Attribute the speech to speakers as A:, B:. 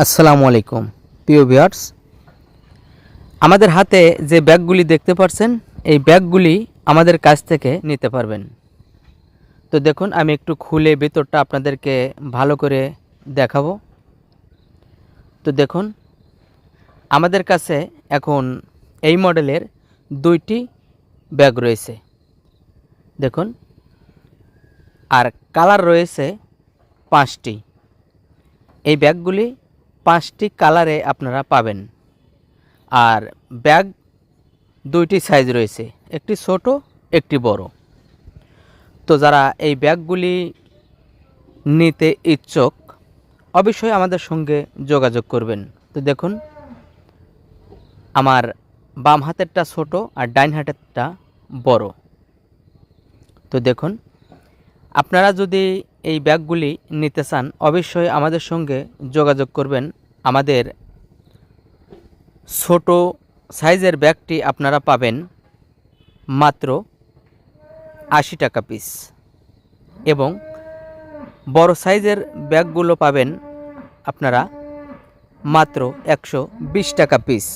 A: আসসালামু আলাইকুম। প্রিয় ভিউয়ার্স, আমাদের হাতে যে ব্যাগগুলি দেখতে পাচ্ছেন এই ব্যাগগুলি আমাদের কাছ থেকে নিতে পারবেন। তো দেখুন, আমি একটু খুলে ভেতরটা আপনাদেরকে ভালো করে দেখাবো। তো দেখুন, আমাদের কাছে এখন এই মডেলের দুইটি ব্যাগ রয়েছে। দেখুন, আর কালার রয়েছে পাঁচটি। এই ব্যাগগুলি পাঁচটি কালারে আপনারা পাবেন। আর ব্যাগ দুইটি সাইজ রয়েছে, একটি ছোট, একটি বড়। তো যারা এই ব্যাগগুলি নিতে ইচ্ছুক, অবশ্যই আমাদের সঙ্গে যোগাযোগ করবেন। তো দেখুন, আমার বাম হাতেরটা ছোট আর ডাইন হাতেরটা বড়। তো দেখুন, আপনারা যদি এই ব্যাগগুলি নিতে চান, অবশ্যই আমাদের সঙ্গে যোগাযোগ করবেন আমাদের ছোট সাইজের ব্যাগটি আপনারা পাবেন মাত্র আশি টাকা পিস এবং বড় সাইজের ব্যাগগুলো পাবেন আপনারা মাত্র একশো বিশ টাকা পিস।